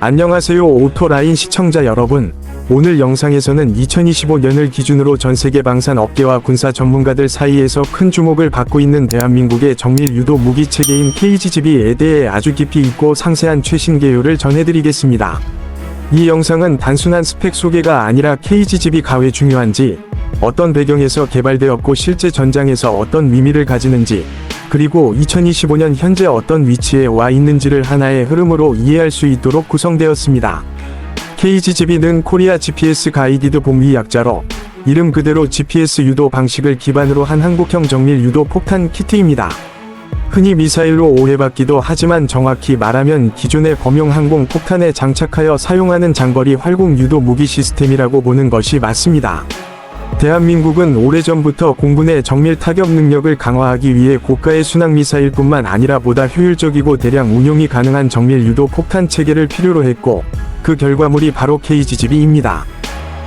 안녕하세요 오토라인 시청자 여러분. 오늘 영상에서는 2025년을 기준으로 전세계 방산 업계와 군사 전문가들 사이에서 큰 주목을 받고 있는 대한민국의 정밀 유도 무기 체계인 KGGB에 대해 아주 깊이 있고 상세한 최신 개요를 전해드리겠습니다. 이 영상은 단순한 스펙 소개가 아니라 KGGB가 왜 중요한지, 어떤 배경에서 개발되었고 실제 전장에서 어떤 의미를 가지는지, 그리고 2025년 현재 어떤 위치에 와 있는지를 하나의 흐름으로 이해할 수 있도록 구성되었습니다. KGGB는 코리아 GPS 가이디드 복위 약자로 이름 그대로 GPS 유도 방식을 기반으로 한 한국형 정밀 유도 폭탄 키트입니다. 흔히 미사일로 오해받기도 하지만 정확히 말하면 기존의 범용 항공 폭탄에 장착하여 사용하는 장거리 활공 유도 무기 시스템이라고 보는 것이 맞습니다. 대한민국은 오래전부터 공군의 정밀 타격 능력을 강화하기 위해 고가의 순항 미사일뿐만 아니라 보다 효율적이고 대량 운용이 가능한 정밀 유도 폭탄 체계를 필요로 했고, 그 결과물이 바로 KGGB입니다.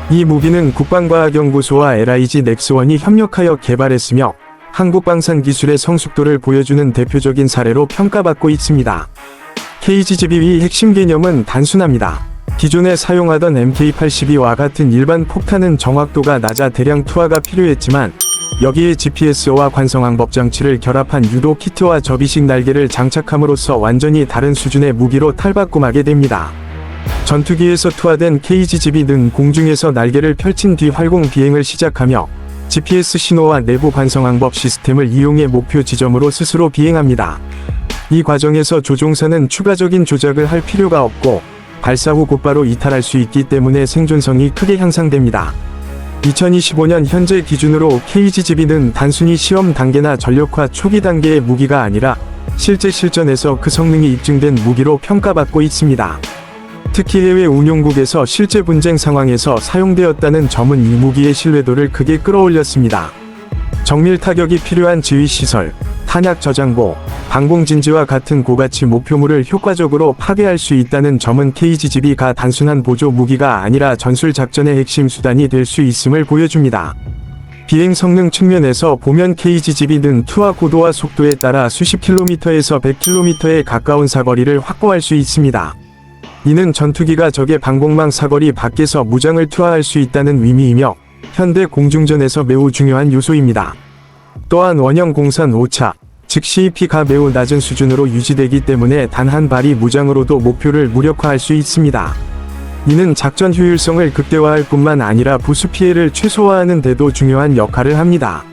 이 무기는 국방과학연구소와 LIG 넥스원이 협력하여 개발했으며, 한국방산 기술의 성숙도를 보여주는 대표적인 사례로 평가받고 있습니다. KGGB의 핵심 개념은 단순합니다. 기존에 사용하던 MK82와 같은 일반 폭탄은 정확도가 낮아 대량 투하가 필요했지만 여기에 GPS와 관성항법 장치를 결합한 유도 키트와 접이식 날개를 장착함으로써 완전히 다른 수준의 무기로 탈바꿈하게 됩니다. 전투기에서 투하된 KGGB는 공중에서 날개를 펼친 뒤 활공 비행을 시작하며 GPS 신호와 내부 관성항법 시스템을 이용해 목표 지점으로 스스로 비행합니다. 이 과정에서 조종사는 추가적인 조작을 할 필요가 없고 발사 후 곧바로 이탈할 수 있기 때문에 생존성이 크게 향상됩니다. 2025년 현재 기준으로 KGGB는 단순히 시험 단계나 전력화 초기 단계의 무기가 아니라 실제 실전에서 그 성능이 입증된 무기로 평가받고 있습니다. 특히 해외 운용국에서 실제 분쟁 상황에서 사용되었다는 점은 이 무기의 신뢰도를 크게 끌어올렸습니다. 정밀 타격이 필요한 지휘 시설, 탄약 저장고, 방공 진지와 같은 고가치 목표물을 효과적으로 파괴할 수 있다는 점은 KGGB가 단순한 보조 무기가 아니라 전술 작전의 핵심 수단이 될 수 있음을 보여줍니다. 비행 성능 측면에서 보면 KGGB는 투하 고도와 속도에 따라 수십 킬로미터에서 100킬로미터에 가까운 사거리를 확보할 수 있습니다. 이는 전투기가 적의 방공망 사거리 밖에서 무장을 투하할 수 있다는 의미이며 현대 공중전에서 매우 중요한 요소입니다. 또한 원형 공산 오차, 즉 CEP가 매우 낮은 수준으로 유지되기 때문에 단 한 발이 무장으로도 목표를 무력화할 수 있습니다. 이는 작전 효율성을 극대화할 뿐만 아니라 부수 피해를 최소화하는 데도 중요한 역할을 합니다.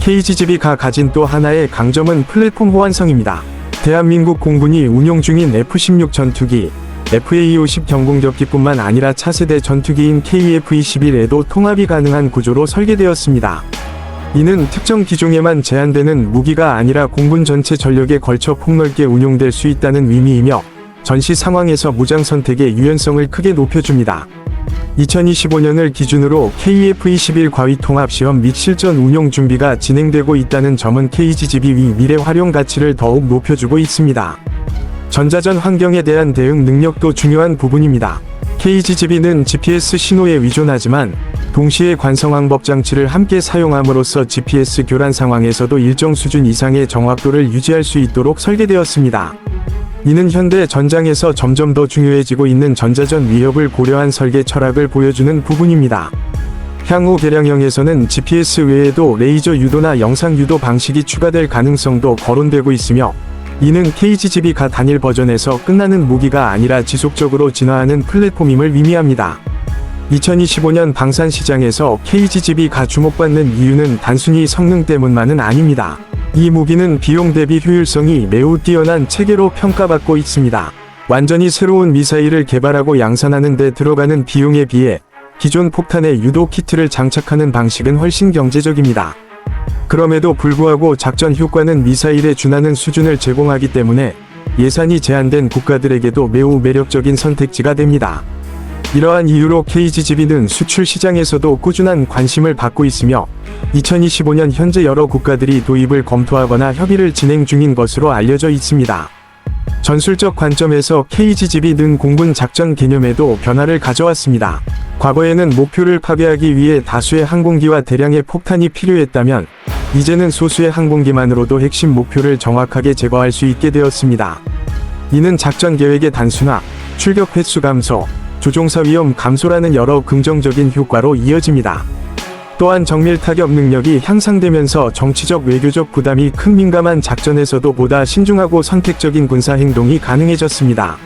KGGB가 가진 또 하나의 강점은 플랫폼 호환성입니다. 대한민국 공군이 운용 중인 F-16 전투기, FA-50 경공격기뿐만 아니라 차세대 전투기인 KF-21에도 통합이 가능한 구조로 설계되었습니다. 이는 특정 기종에만 제한되는 무기가 아니라 공군 전체 전력에 걸쳐 폭넓게 운용될 수 있다는 의미이며 전시 상황에서 무장 선택의 유연성을 크게 높여줍니다. 2025년을 기준으로 KF-21 과위 통합 시험 및 실전 운용 준비가 진행되고 있다는 점은 KGGB 위 미래 활용 가치를 더욱 높여주고 있습니다. 전자전 환경에 대한 대응 능력도 중요한 부분입니다. KGGB는 GPS 신호에 위존하지만 동시에 관성항법 장치를 함께 사용함으로써 GPS 교란 상황에서도 일정 수준 이상의 정확도를 유지할 수 있도록 설계되었습니다. 이는 현대 전장에서 점점 더 중요해지고 있는 전자전 위협을 고려한 설계 철학을 보여주는 부분입니다. 향후 개량형에서는 GPS 외에도 레이저 유도나 영상 유도 방식이 추가될 가능성도 거론되고 있으며 이는 KGGB가 단일 버전에서 끝나는 무기가 아니라 지속적으로 진화하는 플랫폼임을 의미합니다. 2025년 방산 시장에서 KGGB가 주목받는 이유는 단순히 성능 때문만은 아닙니다. 이 무기는 비용 대비 효율성이 매우 뛰어난 체계로 평가받고 있습니다. 완전히 새로운 미사일을 개발하고 양산하는 데 들어가는 비용에 비해 기존 폭탄의 유도 키트를 장착하는 방식은 훨씬 경제적입니다. 그럼에도 불구하고 작전 효과는 미사일에 준하는 수준을 제공하기 때문에 예산이 제한된 국가들에게도 매우 매력적인 선택지가 됩니다. 이러한 이유로 KGGB는 수출 시장에서도 꾸준한 관심을 받고 있으며 2025년 현재 여러 국가들이 도입을 검토하거나 협의를 진행 중인 것으로 알려져 있습니다. 전술적 관점에서 KGGB는 공군 작전 개념에도 변화를 가져왔습니다. 과거에는 목표를 파괴하기 위해 다수의 항공기와 대량의 폭탄이 필요했다면 이제는 소수의 항공기만으로도 핵심 목표를 정확하게 제거할 수 있게 되었습니다. 이는 작전 계획의 단순화, 출격 횟수 감소, 조종사 위험 감소라는 여러 긍정적인 효과로 이어집니다. 또한 정밀 타격 능력이 향상되면서 정치적 외교적 부담이 큰 민감한 작전에서도 보다 신중하고 선택적인 군사 행동이 가능해졌습니다.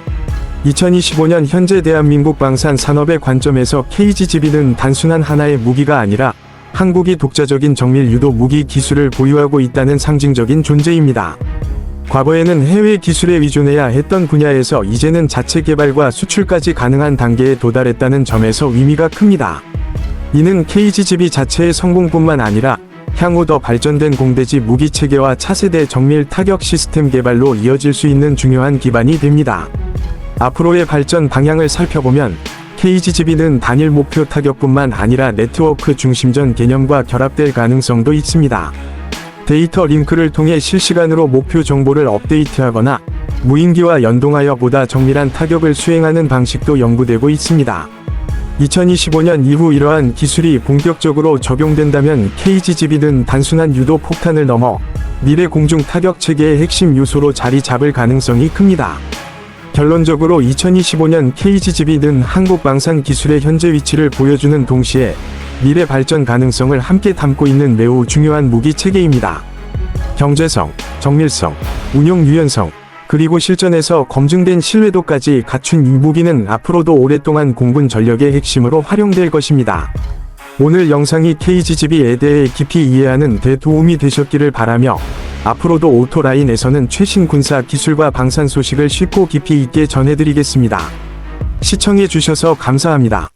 2025년 현재 대한민국 방산 산업의 관점에서 KGGB는 단순한 하나의 무기가 아니라 한국이 독자적인 정밀 유도 무기 기술을 보유하고 있다는 상징적인 존재입니다. 과거에는 해외 기술에 의존해야 했던 분야에서 이제는 자체 개발과 수출까지 가능한 단계에 도달했다는 점에서 의미가 큽니다. 이는 KGGB 자체의 성공뿐만 아니라 향후 더 발전된 공대지 무기 체계와 차세대 정밀 타격 시스템 개발로 이어질 수 있는 중요한 기반이 됩니다. 앞으로의 발전 방향을 살펴보면 KGGB는 단일 목표 타격뿐만 아니라 네트워크 중심전 개념과 결합될 가능성도 있습니다. 데이터 링크를 통해 실시간으로 목표 정보를 업데이트하거나 무인기와 연동하여 보다 정밀한 타격을 수행하는 방식도 연구되고 있습니다. 2025년 이후 이러한 기술이 본격적으로 적용된다면 KGGB는 단순한 유도 폭탄을 넘어 미래 공중 타격 체계의 핵심 요소로 자리 잡을 가능성이 큽니다. 결론적으로 2025년 KGGB는 한국 방산 기술의 현재 위치를 보여주는 동시에 미래 발전 가능성을 함께 담고 있는 매우 중요한 무기 체계입니다. 경제성, 정밀성, 운용 유연성, 그리고 실전에서 검증된 신뢰도까지 갖춘 이 무기는 앞으로도 오랫동안 공군 전력의 핵심으로 활용될 것입니다. 오늘 영상이 KGGB에 대해 깊이 이해하는 데 도움이 되셨기를 바라며 앞으로도 오토라인에서는 최신 군사 기술과 방산 소식을 쉽고 깊이 있게 전해드리겠습니다. 시청해주셔서 감사합니다.